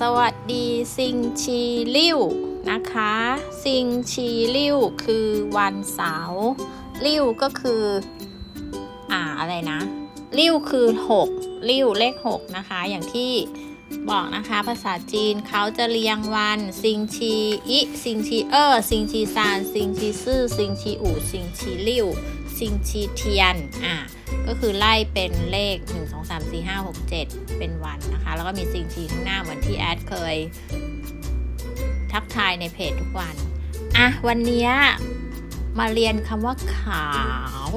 สวัสดีซิงชีลิ่วนะคะ ซิงชีลิ่วคือวันเสาร์ลิ่วก็คือ อ่าอะไรนะลิ่วคือ 6 ลิ่วเลข 6 นะคะ อย่างที่บอกนะคะภาษาจีนเขาจะเรียงวันซิงชีอิซิงชีเออซิงชีซานซิงชีซื่อซิงชีอู่ซิงชีลิ่ว ซิงชีเทียนอ่าก็คือไล่เป็นเลข 1 2 3 4 5 6 7 เป็นวันนะคะ แล้วก็มีสิ่งทีข้างหน้าเหมือนที่แอดเคย ทักทายในเพจทุกวัน อะ วันนี้มาเรียนคำว่าขาว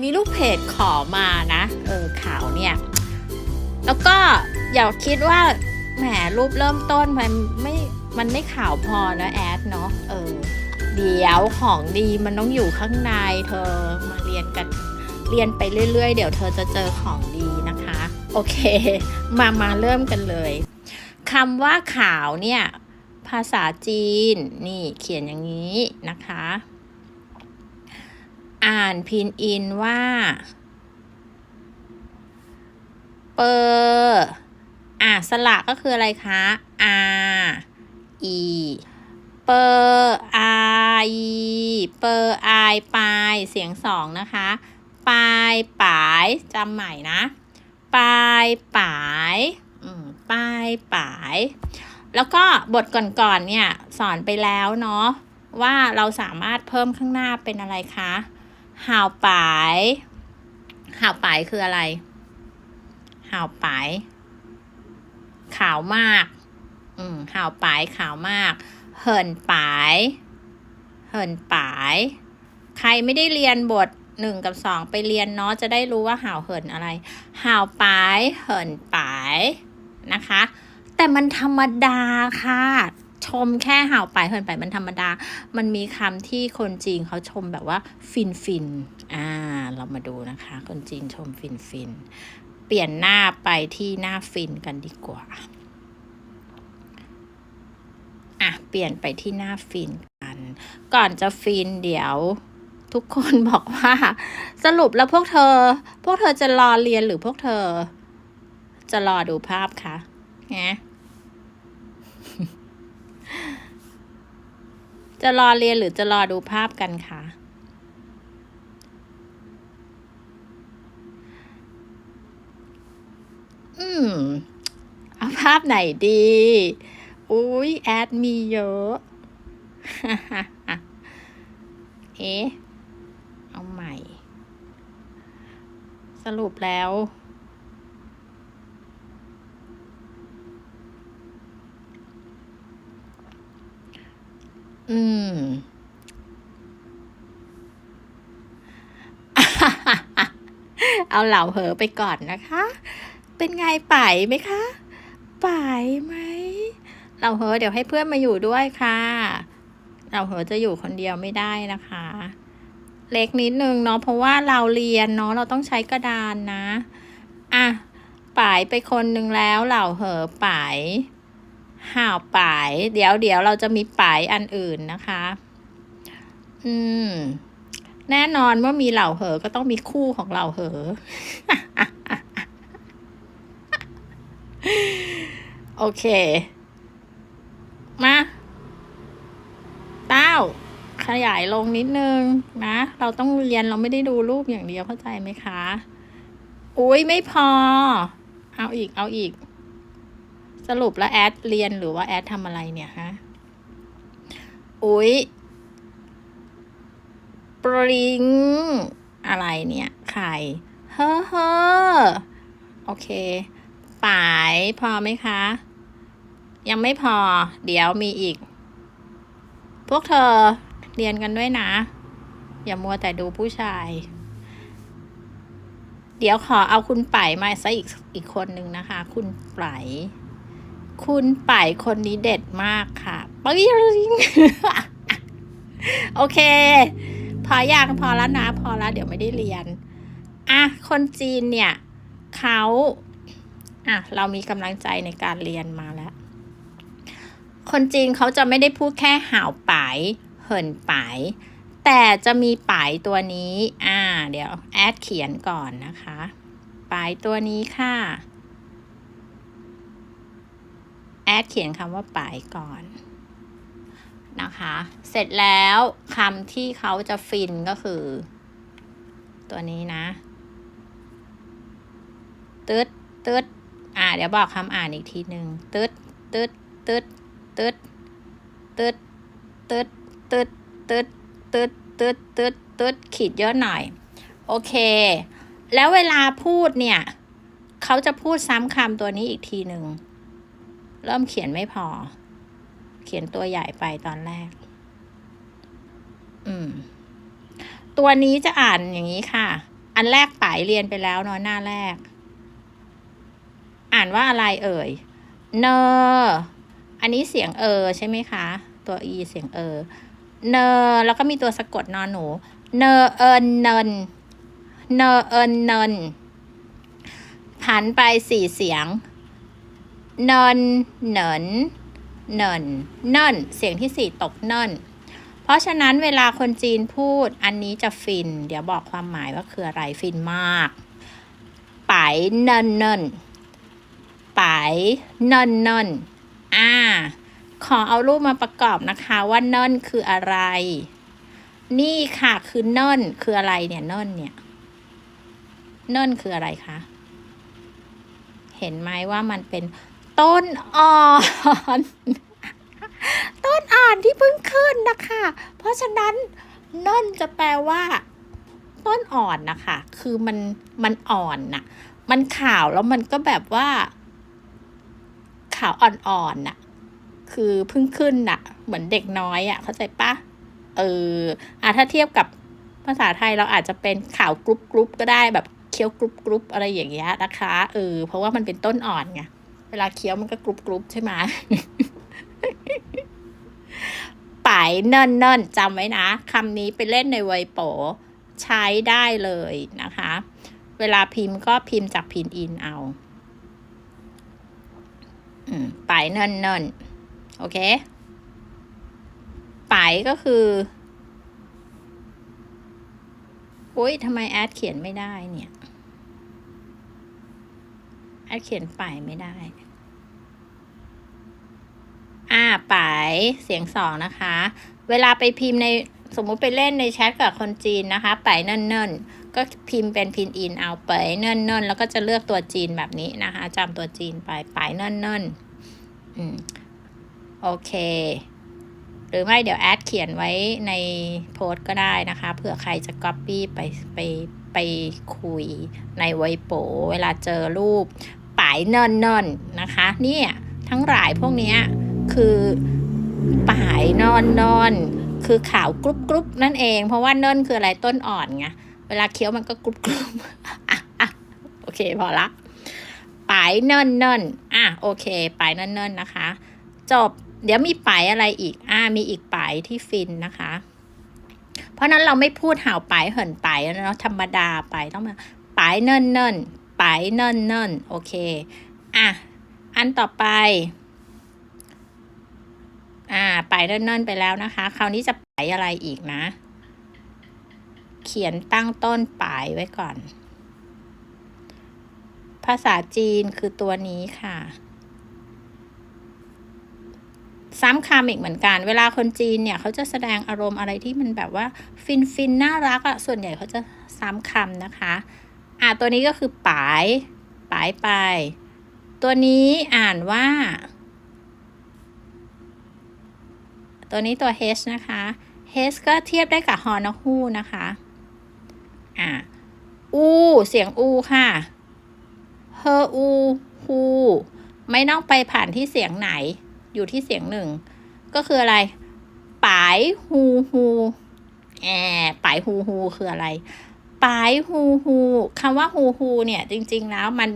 มีลูกเพจขอมานะ เออขาวเนี่ย แล้วก็อย่าคิดว่าแหมรูปเริ่มต้นมันไม่ มันไม่ขาวพอนะแอดเนาะเออ เดี๋ยวของดีมันต้องอยู่ข้างในเธอมาเรียนกันเรียนไปเรื่อยๆ เดี๋ยวเธอจะเจอของดีนะคะ โอเค มามาเริ่มกันเลยคำว่าขาวเนี่ย ภาษาจีน นี่เขียนอย่างนี้นะคะ อ่านพินอินว่า เปอร์อะสระก็คืออะไรคะ R E เปอร์ อเปอร์ไอปลายเสียงสองนะคะปลายปลายจำใหม่นะปลายปลายอืมปลายปลาย แล้วก็บทก่อนๆเนี่ยสอนไปแล้วเนาะว่าเราสามารถเพิ่มข้างหน้าเป็นอะไรคะหาวปลายหาวปลายคืออะไรหาวปลายขาวมาก อืมหาวปลายขาวมาก เหินปาย หินปาย ใครไม่ได้เรียนบทหนึ่งกับสองไปเรียนเนาะจะได้รู้ว่าห่าวเหินอะไร ห่าวปายเหินปายนะคะ แต่มันธรรมดาค่ะ ชมแค่ห่าวปายเหินปายมันธรรมดา มันมีคำที่คนจีนเขาชมแบบว่าฟินฟินอ่า เรามาดูนะคะ คนจีนชมฟินฟินเปลี่ยนหน้าไปที่หน้าฟินกันดีกว่า อะ เปลี่ยนไปที่หน้าฟิน ก่อนจะฟินเดี๋ยว ทุกคนบอกว่า สรุปแล้วพวกเธอ พวกเธอจะรอเรียนหรือพวกเธอ จะรอดูภาพคะไงจะรอเรียนหรือจะรอดูภาพกันคะอืม เอาภาพไหนดี อุ้ยแอดมีเยอะ เอ๊ะ เอาใหม่ สรุปแล้ว อืมเอาเหล่าเหอไปก่อนนะคะ เป็นไงป่ายไหมคะป่ายไหมเราเหอเดี๋ยวให้เพื่อนมาอยู่ด้วยค่ะเราเหอจะอยู่คนเดียวไม่ได้นะคะ เล็กนิดนึงเนาะเพราะว่าเราเรียนเนาะเราต้องใช้กระดานนะอะป่ายไปคนหนึ่งแล้วเหล่าเหอป่ายห่าวป่าย เดี๋ยวเดี๋ยวเราจะมีป่ายอันอื่นนะคะ อืม แน่นอนว่ามีเหล่าเหอก็ต้องมีคู่ของเหล่าเหอ โอเค มา เต้า ขยายลงนิดนึงนะ เราต้องเรียนเราไม่ได้ดูรูปอย่างเดียวเข้าใจไหมคะ อุ้ยไม่พอ เอาอีกเอาอีก สรุปแล้วแอดเรียนหรือว่าแอดทำอะไรเนี่ยฮะ อุ้ยปริงอะไรเนี่ยไข่เฮ้อเฮ้อโอเคป่ายพอไหมคะ ยังไม่พอ เดี๋ยวมีอีก พวกเธอ เรียนกันด้วยนะ อย่ามัวแต่ดูผู้ชาย เดี๋ยวขอเอาคุณไป่มาซะอีกอีกคนหนึ่งนะคะ คุณไป่คุณไป่คนนี้เด็ดมากค่ะปริงโอเค พออย่างพอแล้วนะ พอแล้วเดี๋ยวไม่ได้เรียน อะ คนจีนเนี่ยเขาอะ เรามีกำลังใจในการเรียนมาแล้ว คนจีนเขาจะไม่ได้พูดแค่ห่าวปาย เหินปายแต่จะมีปายตัวนี้ อ่า เดี๋ยวแอดเขียนก่อนนะคะปายตัวนี้ค่ะ แอดเขียนคำว่าป่ายก่อนนะคะ เสร็จแล้วคำที่เขาจะฟินก็คือ ตัวนี้นะ ตึดตึดอ่า เดี๋ยวบอกคำอ่านอีกทีหนึ่งตึดตึดตึดตึดตึดตึด ตึดตึดตึดตึดตึดตึดขีดเยอะหน่อย โอเค แล้วเวลาพูดเนี่ย เขาจะพูดซ้ำคำตัวนี้อีกทีหนึ่ง เริ่มเขียนไม่พอ เขียนตัวใหญ่ไปตอนแรก อืม ตัวนี้จะอ่านอย่างนี้ค่ะ อันแรกป่ายเรียนไปแล้วเนาะหน้าแรก อ่านว่าอะไรเอ่ย เนอ อันนี้เสียงเออใช่ไหมคะ ตัวอีเสียงเออ เนอแล้วก็มีตัวสะกดนอนหนู เนอเอินเนิน เนอเอินเนินผันไปสี่เสียง เนินเนินเนินเนินเสียงที่สี่ตกเนินเพราะฉะนั้นเวลาคนจีนพูดอันนี้จะฟิน เดี๋ยวบอกความหมายว่าคืออะไรฟินมากไปเนินเนินไปเนินเนินอ่า ขอเอารูปมาประกอบนะคะว่าเนินคืออะไร นี่ค่ะคือเนินคืออะไรเนี่ยเนินเนี่ยเนิ่นคืออะไรคะเห็นไหมว่ามันเป็นต้นอ่อน ต้นอ่อนที่เพิ่งขึ้นนะคะ เพราะฉะนั้นเนิ่นจะแปลว่า ต้นอ่อนนะคะ คือมันมันอ่อนน่ะ มันขาวแล้วมันก็แบบว่า ขาวอ่อนๆน่ะ คือเพิ่งขึ้นน่ะ เหมือนเด็กน้อยอะ่ะ เข้าใจปะเอออะถ้าเทียบกับภาษาไทยเราอาจจะเป็นข่าวกรุบกรุบก็ได้แบบเคี้ยวกรุบกรุบอะไรอย่างเงี้ยนะคะเออเพราะว่ามันเป็นต้นอ่อนไงเวลาเคี้ยวมันก็กรุบกรุบใช่ไหมป่ายเนิ่นเนิ่นจำไว้นะคำนี้ไปเล่นในไวยโปใช้ได้เลยนะคะ เวลาพิมพ์ก็พิมพ์จากพินอินเอา อืมป่ายเนิ่นเนิ่น โอเคป่ายก็คืออุ้ยทำไมแอดเขียนไม่ได้เนี่ยแอดเขียนป่ายไม่ได้ อ่าป่ายเสียงสองนะคะ เวลาไปพิมพ์ในสมมุติไปเล่นในแชทกับคนจีนนะคะป่ายเนิ่นเน่นก็พิมพ์เป็นพินอินเอาไปเนิ่นเน่นแล้วก็จะเลือกตัวจีนแบบนี้นะคะจำตัวจีนไปป่ายเนิ่นเน่นอืม โอเค หรือไม่เดี๋ยวแอดเขียนไว้ในโพสต์ก็ได้นะคะเผื่อใครจะก๊อปปี้ไปไปไปคุยในไวโปเวลาเจอรูปป่ายเนินเนินนะคะเนี่ยทั้งหลายพวกนี้คือป่ายนอนนอนคือขาวกรุบกรุบนั่นเอง เพราะว่าเนินคืออะไรต้นอ่อนไงเวลาเคี้ยวมันก็กรุบกรุบโอเคพอละป่ายเนินเนินอะโอเคป่ายเนินเนินนะคะ จบ เดี๋ยวมีป่ายอะไรอีก อ่า มีอีกป่ายที่ฟินนะคะ เพราะนั้นเราไม่พูดห่าวป่ายเหินป่ายเนาะธรรมดาไปต้องมาป่ายเนิ่นเนิ่นป่ายเนิ่นเนิ่นโอเค อะ อันต่อไป อ่าป่ายเนิ่นเนิ่นไปแล้วนะคะ คราวนี้จะป่ายอะไรอีกนะ เขียนตั้งต้นป่ายไว้ก่อน ภาษาจีนคือตัวนี้ค่ะ ซ้ำคำอีกเหมือนกัน เวลาคนจีนเนี่ยเขาจะแสดงอารมณ์อะไรที่มันแบบว่าฟินฟินน่ารักอะส่วนใหญ่เขาจะซ้ำคำนะคะอะตัวนี้ก็คือปายปายไป ตัวนี้อ่านว่า ตัวนี้ตัว H นะคะ H ก็เทียบได้กับฮอนฮูนะคะอะอูเสียงอูค่ะเฮออูฮูไม่ต้องไปผ่านที่เสียงไหน อยู่ที่เสียงหนึ่ง ก็คืออะไรปายฮูฮูแอบปายฮูฮูคืออะไรปายฮูฮูคำว่าฮูฮูเนี่ยจริง ๆ แล้วมัน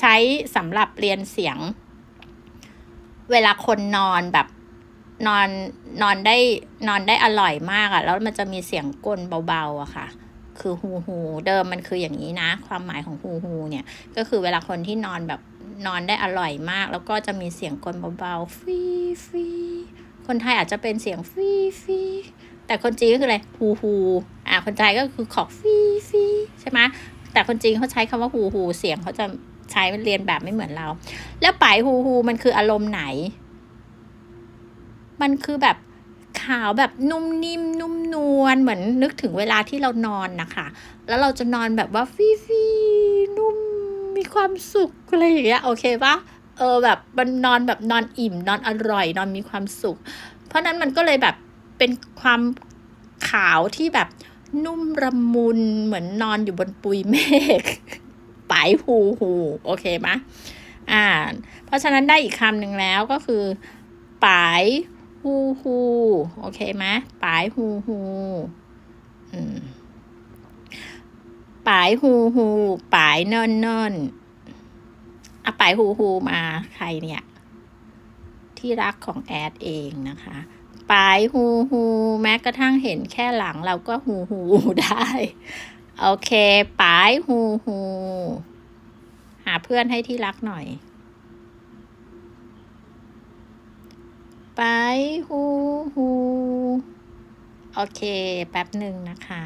ใช้สำหรับเรียนเสียง เวลาคนนอนแบบนอนนอนได้นอนได้อร่อยมากอะ่ะ แล้วมันจะมีเสียงกลเบาๆอะค่ะ คือฮูฮูเดิมมันคืออย่างนี้นะ ความหมายของฮูฮูเนี่ย ก็คือเวลาคนที่นอนแบบ นอนได้อร่อยมาก แล้วก็จะมีเสียงกลเบาๆฟีฟีคนไทยอาจจะเป็นเสียงฟีฟีแต่คนจีนก็คืออะไรฮูฮูอ่าคนไทยก็คือขอกฟีฟีใช่ไหมแต่คนจีนเขาใช้คำว่าฮูฮูเสียงเขาจะใช้เรียนแบบไม่เหมือนเรา แล้วป่ายฮูฮูมันคืออารมณ์ไหน มันคือแบบขาวแบบนุ่มนิ่มนุ่มนวลเหมือนนึกถึงเวลาที่เรานอนนะคะ แล้วเราจะนอนแบบว่าฟีฟีนุ่ม มีความสุขอะไรอย่างเงี้ยโอเคปะเออแบบมันนอนแบบนอนอิ่ม นอนอร่อย นอนมีความสุข เพราะนั้นมันก็เลยแบบเป็นความขาวที่แบบนุ่มระมุนเหมือนนอนอยู่บนปุยเมฆปายฮูฮูโอเคไหมอ่า เพราะฉะนั้นได้อีกคำหนึ่งแล้วก็คือปายฮูฮูโอเคไหมปายฮูฮูอืม ปายฮูฮูปายเนิ่นเนิ่นอะปายฮูฮูมาใครเนี่ย ที่รักของแอดเองนะคะปายฮูฮูแม้กระทั่งเห็นแค่หลังเราก็ฮูฮูได้ โอเคปายฮูฮูหาเพื่อนให้ที่รักหน่อยปายฮูฮูโอเค แป๊บหนึ่งนะคะ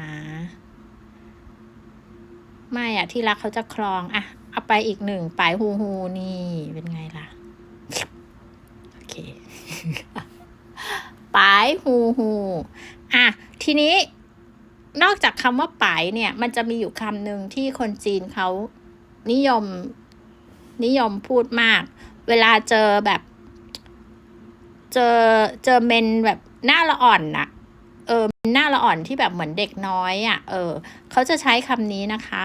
ไม่อะที่รักเขาจะคลองอะเอาไปอีกหนึ่งปายฮูฮูนี่เป็นไงล่ะ โอเคปายฮูฮูอะทีนี้นอกจากคำว่าปายเนี่ย มันจะมีอยู่คำหนึ่งที่คนจีนเขานิยมนิยมพูดมาก เวลาเจอแบบ เจอเจอเมนแบบหน้าละอ่อนน่ะ เออหน้าละอ่อนที่แบบเหมือนเด็กน้อยอะ่ะ เออเขาจะใช้คำนี้นะคะ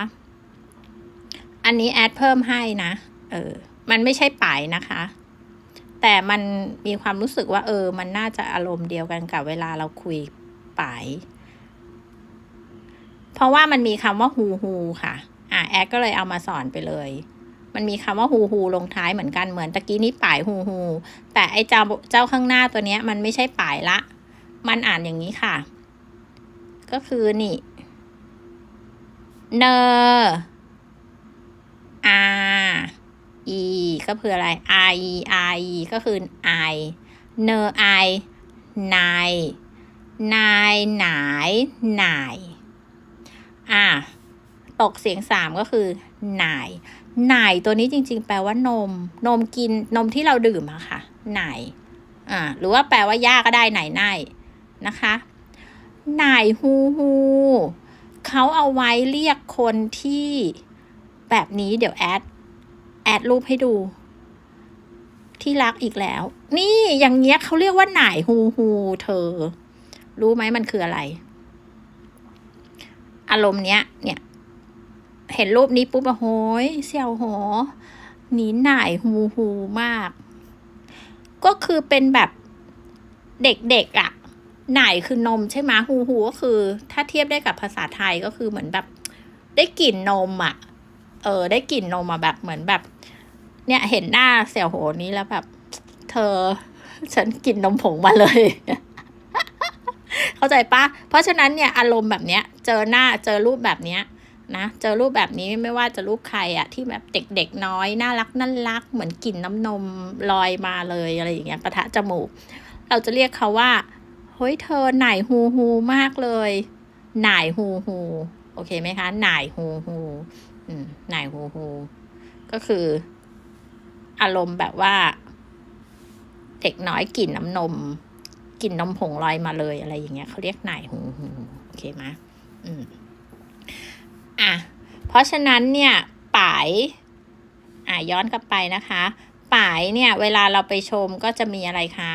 อันนี้แอดเพิ่มให้นะ เออ มันไม่ใช่ป่ายนะคะ แต่มันมีความรู้สึกว่า เออ มันน่าจะอารมณ์เดียวกันกับเวลาเราคุยป่าย เพราะว่ามันมีคำว่าฮูฮูค่ะ อะแอดก็เลยเอามาสอนไปเลยมันมีคำว่าฮูฮูลงท้ายเหมือนกันเหมือนตะกี้นี้ป่ายฮูฮูแต่ไอ้เจ้าเจ้าข้างหน้าตัวเนี้ยมันไม่ใช่ป่ายละ มันอ่านอย่างนี้ค่ะ ก็คือนี่เนออาอีก็คืออะไร i i ก็คือ i เนอ i นายนายหนายหนายอะตกเสียงสามก็คือหนายหนายตัวนี้จริง ๆ แปลว่านม นมกินนมที่เราดื่มอะค่ะหนายอ่าหรือว่าแปลว่าย่าก็ได้ไหนไหน นะคะนายฮูฮูเขาเอาไว้เรียกคนที่แบบนี้เดี๋ยวแอด แอดรูปให้ดู ที่รักอีกแล้ว นี่อย่างเงี้ยเขาเรียกว่าหน่ายฮูฮูเธอ รู้ไหมมันคืออะไร อารมณ์เนี้ย เนี่ย เห็นรูปนี้ปุ๊บอะโหยเสี่ยวโหหนีหน่ายฮูฮูมาก ก็คือเป็นแบบเด็กๆอะ หนคือนมใช่ไหมฮูฮูก็คือ ถ้าเทียบได้กับภาษาไทยก็คือเหมือนแบบ ได้กลิ่นนมอะเออ ได้กลิ่นนมมาแบบเหมือนแบบ เนี่ยเห็นหน้าเสี่ยวโหนี้แล้วแบบ เธอ ฉันกินนมผงมาเลย เข้าใจปะเพราะฉะนั้นเนี่ยอารมณ์แบบเนี้ย เจอหน้าเจอรูปแบบเนี้ยนะเจอรูปแบบนี้ไม่ว่าจะรูปใครอะที่แบบเด็กๆน้อยน่ารักน่ารัก เหมือนกลิ่นน้ำนมลอยมาเลยอะไรอย่างเงี้ยปะทะจมูก เราจะเรียกเขาว่า เฮ้ยเธอหน่ายฮูฮูมากเลยหน่ายฮูฮูโอเคไหมคะหน่ายฮูฮูอืมหน่ายฮูฮูก็คือ อารมณ์แบบว่า เด็กน้อยกลิ่นน้ำนมกลิ่นนมผงลอยมาเลยอะไรอย่างเงี้ยเขาเรียกหน่ายฮูฮูโอเคไหมอืมอะเพราะฉะนั้นเนี่ยป่ายอะย้อนกลับไปนะคะป่ายเนี่ย เวลาเราไปชมก็จะมีอะไรคะ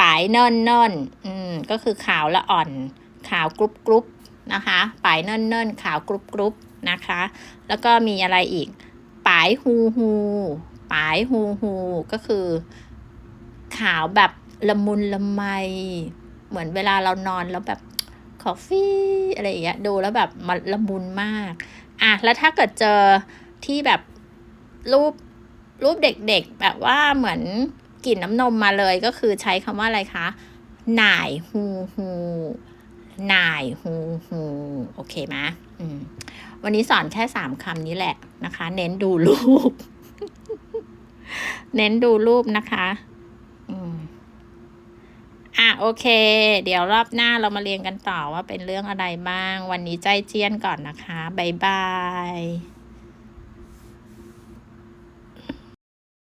ปายเนิ่นเนิ่นอืมก็คือขาวละอ่อน ขาวกรุบกรุบนะคะปายเนิ่นเนิ่นขาวกรุบกรุบนะคะ แล้วก็มีอะไรอีกปายฮูฮูปายฮูฮูก็คือ ขาวแบบละมุนละไม เหมือนเวลาเรานอนแล้วแบบคอฟฟี่อะไรอย่างเงี้ยดูแล้วแบบมันละมุนมากอะแล้วถ้าเกิดเจอที่แบบรูปรูปเด็กๆ แบบว่าเหมือน กลิ่นน้ำนมมาเลยก็คือใช้คำว่าอะไรคะหน่ายฮูฮูหน่ายฮูฮูโอเคไหมอืมวันนี้สอนแค่สามคำนี้แหละนะคะ เน้นดูรูป เน้นดูรูปนะคะอืมอะโอเค เดี๋ยวรอบหน้าเรามาเรียนกันต่อว่าเป็นเรื่องอะไรบ้าง วันนี้ใจเจียนก่อนนะคะ บ๊ายบาย